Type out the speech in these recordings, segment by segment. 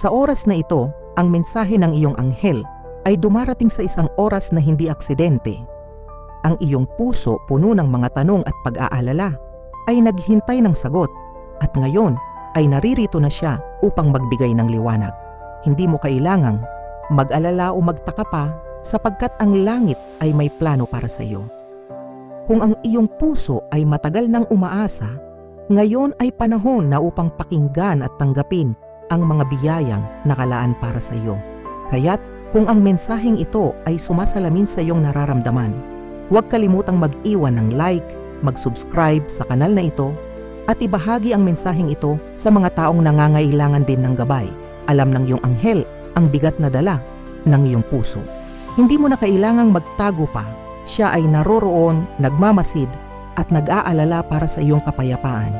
Sa oras na ito, ang mensahe ng iyong anghel ay dumarating sa isang oras na hindi aksidente. Ang iyong puso puno ng mga tanong at pag-aalala ay naghintay ng sagot at ngayon ay naririto na siya upang magbigay ng liwanag. Hindi mo kailangang mag-alala o magtaka pa sapagkat ang langit ay may plano para sa iyo. Kung ang iyong puso ay matagal nang umaasa, ngayon ay panahon na upang pakinggan at tanggapin ang mga biyayang nakalaan para sa iyo. Kaya't kung ang mensaheng ito ay sumasalamin sa iyong nararamdaman, huwag kalimutang mag-iwan ng like, mag-subscribe sa kanal na ito at ibahagi ang mensaheng ito sa mga taong nangangailangan din ng gabay. Alam ng iyong anghel ang bigat na dala ng iyong puso. Hindi mo na kailangang magtago pa. Siya ay naroroon, nagmamasid at nag-aalala para sa iyong kapayapaan.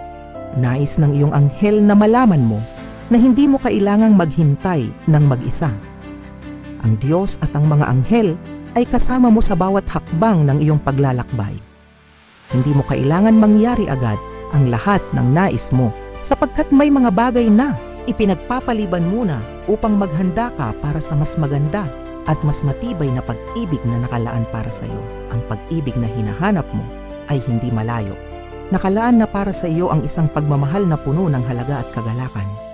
Nais ng iyong anghel na malaman mo na hindi mo kailangang maghintay ng mag-isa. Ang Diyos at ang mga anghel ay kasama mo sa bawat hakbang ng iyong paglalakbay. Hindi mo kailangan mangyari agad ang lahat ng nais mo sapagkat may mga bagay na ipinagpapaliban muna upang maghanda ka para sa mas maganda at mas matibay na pag-ibig na nakalaan para sa iyo. Ang pag-ibig na hinahanap mo ay hindi malayo. Nakalaan na para sa iyo ang isang pagmamahal na puno ng halaga at kagalakan.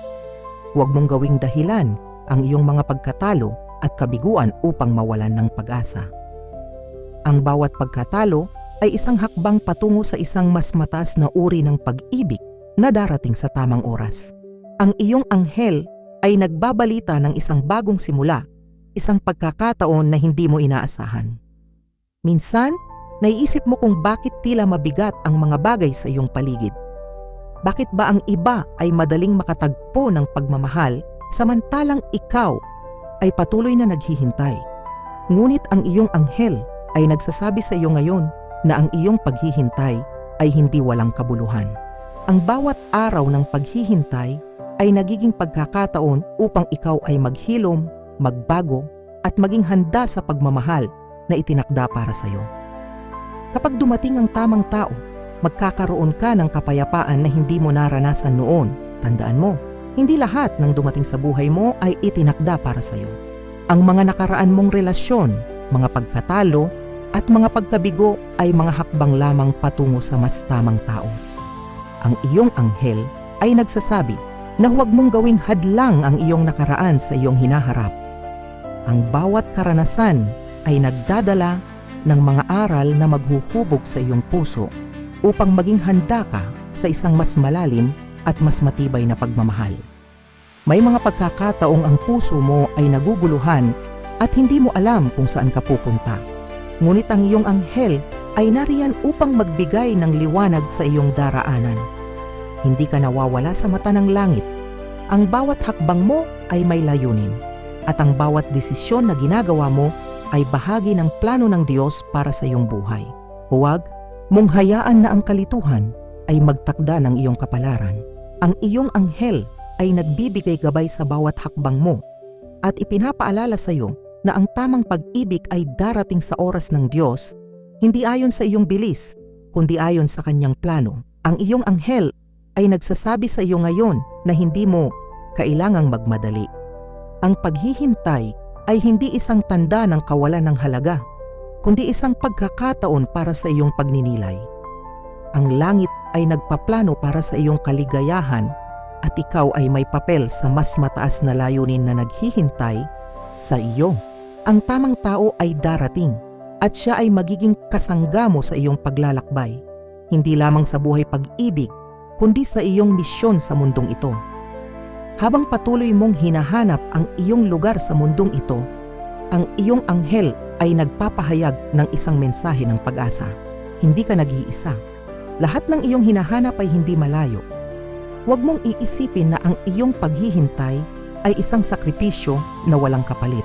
Huwag mong gawing dahilan ang iyong mga pagkatalo at kabiguan upang mawalan ng pag-asa. Ang bawat pagkatalo ay isang hakbang patungo sa isang mas mataas na uri ng pag-ibig na darating sa tamang oras. Ang iyong anghel ay nagbabalita ng isang bagong simula, isang pagkakataon na hindi mo inaasahan. Minsan, naiisip mo kung bakit tila mabigat ang mga bagay sa iyong paligid. Bakit ba ang iba ay madaling makatagpo ng pagmamahal samantalang ikaw ay patuloy na naghihintay? Ngunit ang iyong anghel ay nagsasabi sa iyo ngayon na ang iyong paghihintay ay hindi walang kabuluhan. Ang bawat araw ng paghihintay ay nagiging pagkakataon upang ikaw ay maghilom, magbago, at maging handa sa pagmamahal na itinakda para sa iyo. Kapag dumating ang tamang tao, magkakaroon ka ng kapayapaan na hindi mo naranasan noon. Tandaan mo, hindi lahat ng dumating sa buhay mo ay itinakda para sa iyo. Ang mga nakaraan mong relasyon, mga pagkatalo, at mga pagkabigo ay mga hakbang lamang patungo sa mas tamang tao. Ang iyong anghel ay nagsasabi na huwag mong gawing hadlang ang iyong nakaraan sa iyong hinaharap. Ang bawat karanasan ay nagdadala ng mga aral na maghuhubog sa iyong puso upang maging handa ka sa isang mas malalim at mas matibay na pagmamahal. May mga pagkakataong ang puso mo ay naguguluhan at hindi mo alam kung saan ka pupunta. Ngunit ang iyong anghel ay nariyan upang magbigay ng liwanag sa iyong daraanan. Hindi ka nawawala sa mata ng langit. Ang bawat hakbang mo ay may layunin. At ang bawat desisyon na ginagawa mo ay bahagi ng plano ng Diyos para sa iyong buhay. Huwag mong hayaan na ang kalituhan ay magtakda ng iyong kapalaran. Ang iyong anghel ay nagbibigay gabay sa bawat hakbang mo at ipinapaalala sa iyo na ang tamang pag-ibig ay darating sa oras ng Diyos, hindi ayon sa iyong bilis, kundi ayon sa kanyang plano. Ang iyong anghel ay nagsasabi sa iyo ngayon na hindi mo kailangang magmadali. Ang paghihintay ay hindi isang tanda ng kawalan ng halaga, kundi isang pagkakataon para sa iyong pagninilay. Ang langit ay nagpaplano para sa iyong kaligayahan at ikaw ay may papel sa mas mataas na layunin na naghihintay sa iyo. Ang tamang tao ay darating at siya ay magiging kasangga mo sa iyong paglalakbay, hindi lamang sa buhay pag-ibig, kundi sa iyong misyon sa mundong ito. Habang patuloy mong hinahanap ang iyong lugar sa mundong ito, ang iyong anghel ay nagpapahayag ng isang mensahe ng pag-asa. Hindi ka nag-iisa. Lahat ng iyong hinahanap ay hindi malayo. Huwag mong iisipin na ang iyong paghihintay ay isang sakripisyo na walang kapalit.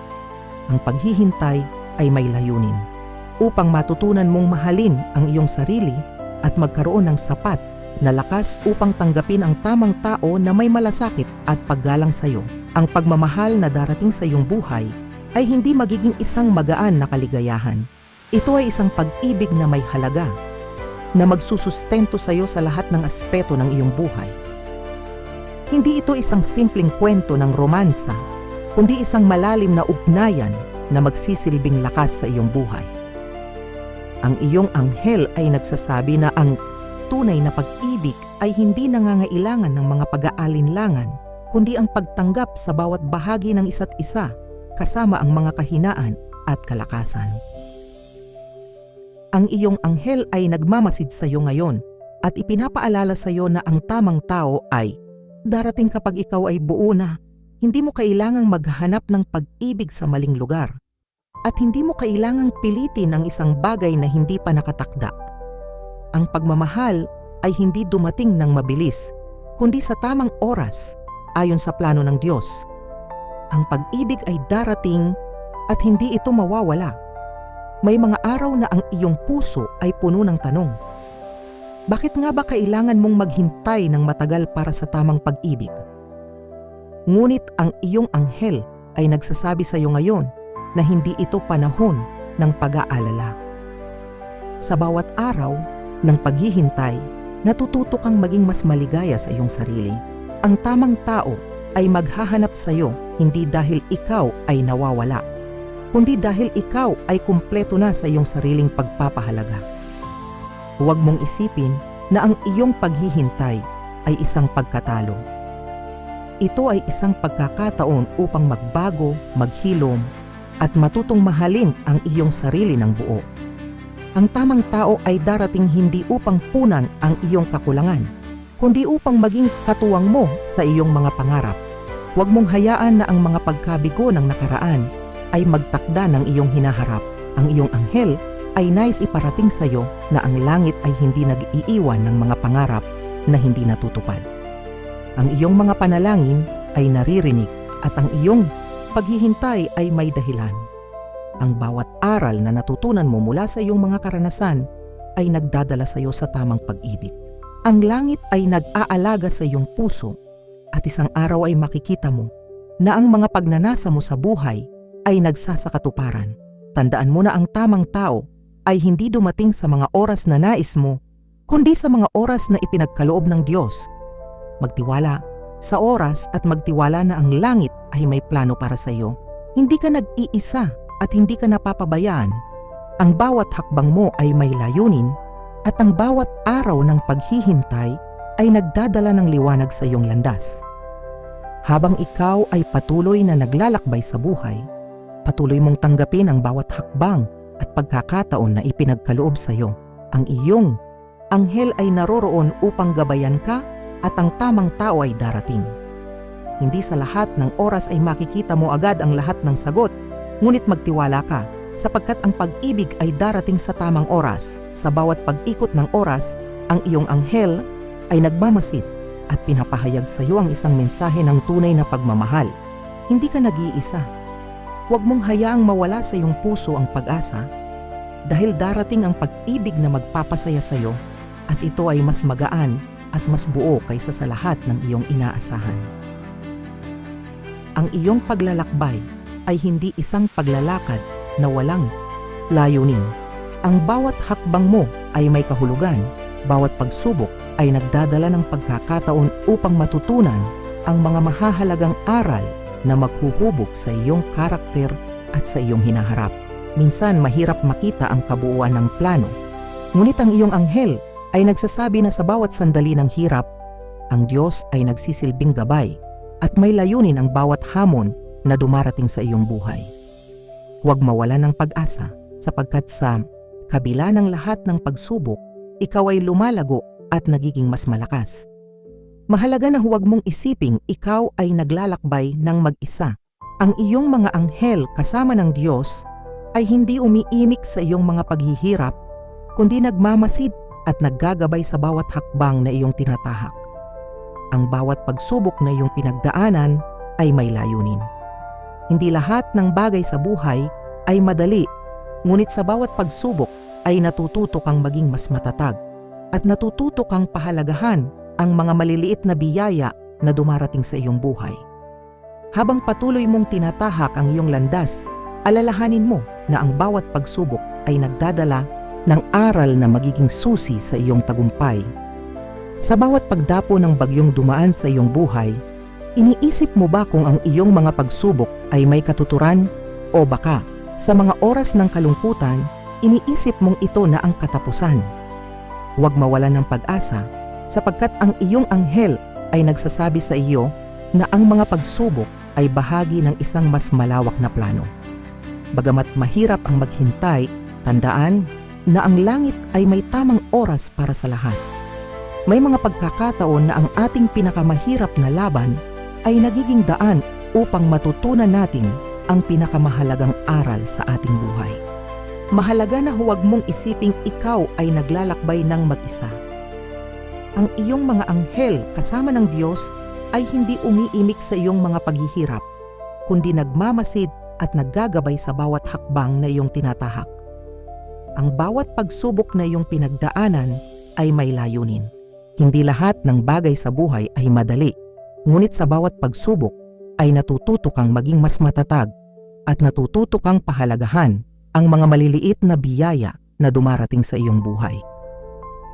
Ang paghihintay ay may layunin upang matutunan mong mahalin ang iyong sarili at magkaroon ng sapat na lakas upang tanggapin ang tamang tao na may malasakit at paggalang sa iyo. Ang pagmamahal na darating sa iyong buhay ay hindi magiging isang magaan na kaligayahan. Ito ay isang pag-ibig na may halaga na magsusustento sa iyo sa lahat ng aspeto ng iyong buhay. Hindi ito isang simpleng kwento ng romansa, kundi isang malalim na ugnayan na magsisilbing lakas sa iyong buhay. Ang iyong anghel ay nagsasabi na ang tunay na pag-ibig ay hindi nangangailangan ng mga pag-aalinlangan, kundi ang pagtanggap sa bawat bahagi ng isa't isa kasama ang mga kahinaan at kalakasan. Ang iyong anghel ay nagmamasid sa iyo ngayon at ipinapaalala sa iyo na ang tamang tao ay darating kapag ikaw ay buo na. Hindi mo kailangang maghanap ng pag-ibig sa maling lugar at hindi mo kailangang pilitin ang isang bagay na hindi pa nakatakda. Ang pagmamahal ay hindi dumating ng mabilis, kundi sa tamang oras ayon sa plano ng Diyos. Ang pag-ibig ay darating at hindi ito mawawala. May mga araw na ang iyong puso ay puno ng tanong. Bakit nga ba kailangan mong maghintay ng matagal para sa tamang pag-ibig? Ngunit ang iyong anghel ay nagsasabi sa iyo ngayon na hindi ito panahon ng pag-aalala. Sa bawat araw ng paghihintay, natututo kang maging mas maligaya sa iyong sarili. Ang tamang tao ay maghahanap sa iyo hindi dahil ikaw ay nawawala, kundi dahil ikaw ay kumpleto na sa iyong sariling pagpapahalaga. Huwag mong isipin na ang iyong paghihintay ay isang pagkatalo. Ito ay isang pagkakataon upang magbago, maghilom, at matutong mahalin ang iyong sarili ng buo. Ang tamang tao ay darating hindi upang punan ang iyong kakulangan, kundi upang maging katuwang mo sa iyong mga pangarap. Huwag mong hayaan na ang mga pagkabigo ng nakaraan ay magtakda ng iyong hinaharap. Ang iyong anghel ay nais iparating sa iyo na ang langit ay hindi nag-iiwan ng mga pangarap na hindi natutupad. Ang iyong mga panalangin ay naririnig at ang iyong paghihintay ay may dahilan. Ang bawat aral na natutunan mo mula sa iyong mga karanasan ay nagdadala sa iyo sa tamang pag-ibig. Ang langit ay nag-aalaga sa iyong puso at isang araw ay makikita mo na ang mga pagnanasa mo sa buhay ay nagsasakatuparan. Tandaan mo na ang tamang tao ay hindi dumating sa mga oras na nais mo, kundi sa mga oras na ipinagkaloob ng Diyos. Magtiwala sa oras at magtiwala na ang langit ay may plano para sa iyo. Hindi ka nag-iisa at hindi ka napapabayaan. Ang bawat hakbang mo ay may layunin at ang bawat araw ng paghihintay ay nagdadala ng liwanag sa iyong landas. Habang ikaw ay patuloy na naglalakbay sa buhay, patuloy mong tanggapin ang bawat hakbang at pagkakataon na ipinagkaloob sa iyo. Ang iyong anghel ay naroroon upang gabayan ka at ang tamang tao ay darating. Hindi sa lahat ng oras ay makikita mo agad ang lahat ng sagot, ngunit magtiwala ka sapagkat ang pag-ibig ay darating sa tamang oras. Sa bawat pag-ikot ng oras, ang iyong anghel ay nagmamasid at pinapahayag sa iyo ang isang mensahe ng tunay na pagmamahal. Hindi ka nag-iisa. Huwag mong hayaang mawala sa iyong puso ang pag-asa dahil darating ang pag-ibig na magpapasaya sa iyo at ito ay mas magaan at mas buo kaysa sa lahat ng iyong inaasahan. Ang iyong paglalakbay ay hindi isang paglalakad na walang layunin. Ang bawat hakbang mo ay may kahulugan, bawat pagsubok ay nagdadala ng pagkakataon upang matutunan ang mga mahahalagang aral na maghuhubog sa iyong karakter at sa iyong hinaharap. Minsan mahirap makita ang kabuuan ng plano, ngunit ang iyong anghel ay nagsasabi na sa bawat sandali ng hirap, ang Diyos ay nagsisilbing gabay at may layunin ang bawat hamon na dumarating sa iyong buhay. Huwag mawala ng pag-asa sapagkat sa kabila ng lahat ng pagsubok, ikaw ay lumalago at nagiging mas malakas. Mahalaga na huwag mong isiping ikaw ay naglalakbay ng mag-isa. Ang iyong mga anghel kasama ng Diyos ay hindi umiimik sa iyong mga paghihirap, kundi nagmamasid at naggagabay sa bawat hakbang na iyong tinatahak. Ang bawat pagsubok na iyong pinagdaanan ay may layunin. Hindi lahat ng bagay sa buhay ay madali, ngunit sa bawat pagsubok ay natututo kang maging mas matatag at natututo kang pahalagahan ang mga maliliit na biyaya na dumarating sa iyong buhay. Habang patuloy mong tinatahak ang iyong landas, alalahanin mo na ang bawat pagsubok ay nagdadala ng aral na magiging susi sa iyong tagumpay. Sa bawat pagdapo ng bagyong dumaan sa iyong buhay, iniisip mo ba kung ang iyong mga pagsubok ay may katuturan o baka sa mga oras ng kalungkutan, iniisip mong ito na ang katapusan? Huwag mawalan ng pag-asa sapagkat ang iyong anghel ay nagsasabi sa iyo na ang mga pagsubok ay bahagi ng isang mas malawak na plano. Bagamat mahirap ang maghintay, tandaan na ang langit ay may tamang oras para sa lahat. May mga pagkakataon na ang ating pinakamahirap na laban ay nagiging daan upang matutunan natin ang pinakamahalagang aral sa ating buhay. Mahalaga na huwag mong isiping ikaw ay naglalakbay ng mag-isa. Ang iyong mga anghel kasama ng Diyos ay hindi umiimik sa iyong mga paghihirap, kundi nagmamasid at naggagabay sa bawat hakbang na iyong tinatahak. Ang bawat pagsubok na iyong pinagdaanan ay may layunin. Hindi lahat ng bagay sa buhay ay madali, ngunit sa bawat pagsubok ay natututo kang maging mas matatag at natututo kang pahalagahan ang mga maliliit na biyaya na dumarating sa iyong buhay.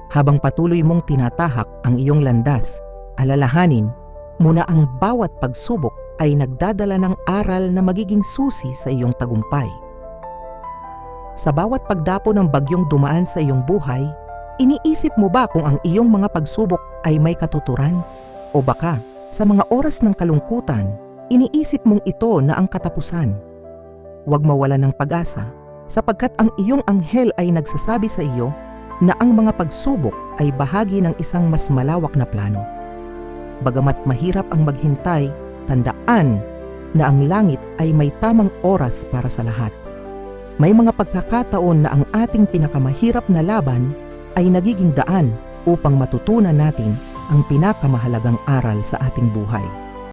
Habang patuloy mong tinatahak ang iyong landas, alalahanin muna ang bawat pagsubok ay nagdadala ng aral na magiging susi sa iyong tagumpay. Sa bawat pagdapo ng bagyong dumaan sa iyong buhay, iniisip mo ba kung ang iyong mga pagsubok ay may katuturan? O baka, sa mga oras ng kalungkutan, iniisip mong ito na ang katapusan? Huwag mawala ng pag-asa, sapagkat ang iyong anghel ay nagsasabi sa iyo na ang mga pagsubok ay bahagi ng isang mas malawak na plano. Bagamat mahirap ang maghintay, tandaan na ang langit ay may tamang oras para sa lahat. May mga pagkakataon na ang ating pinakamahirap na laban ay nagiging daan upang matutunan natin ang pinakamahalagang aral sa ating buhay.